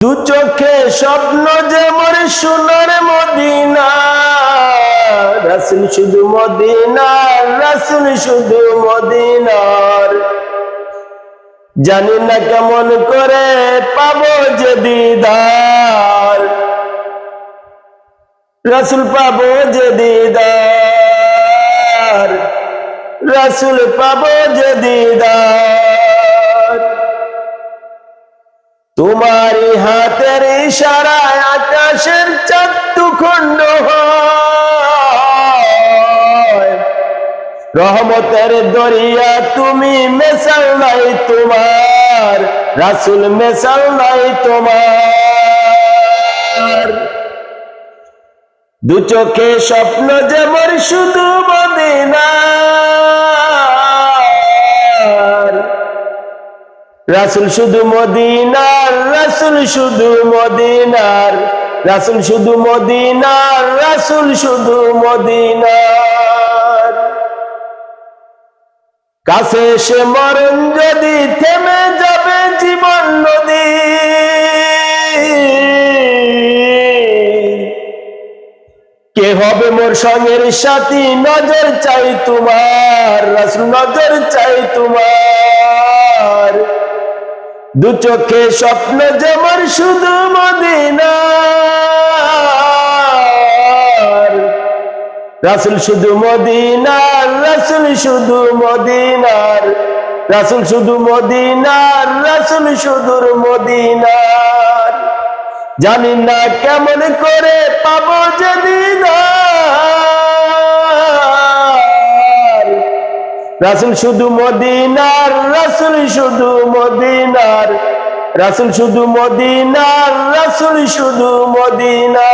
দু চোখে স্বপ্ন যে মোর সোনার মদিনা। রাসুল শুধু মদিনার, রাসুল শুধু মদিনার। জানি না কেমন করে পাবো যে দিদার। রাসুল পাবো যে দিদার। রাসুল পাবো যে দিদার। তোমারই হাতের ইশারায় আকাশের চাত্তু খণ্ড রহমতের দরিয়া তুমি মেশাল নাই তোমার, রাসুল মেশাল নাই তোমার। দু চোখে স্বপ্ন যেমন শুধু রাসুল শুধু মদিনার, রাসুল শুধু মদিনার, রাসুল শুধু মদিনার, রাসুল শুধু মদিনার। কাছে সে মরণ যদি থেমে যাবে জীবন নদী। কে হবে মোর সঙ্গের সাথী? নজর চাই তোমার, রাসুল নজর চাই তোমার। দু চোখে স্বপ্ন যেমন শুধু মদিনার। রাসুল শুধু মদিনার, রাসুল শুধু মদিনার। রাসুল শুধু মদিনার, রাসুল শুধুর মদিনার। জানি না কেমন করে পাবো যে দিদার। রাসুল শুধু মদিনার, রাসুল শুধু মদিনার। রাসুল শুধু মদিনার রাসুল শুধু মদিনার।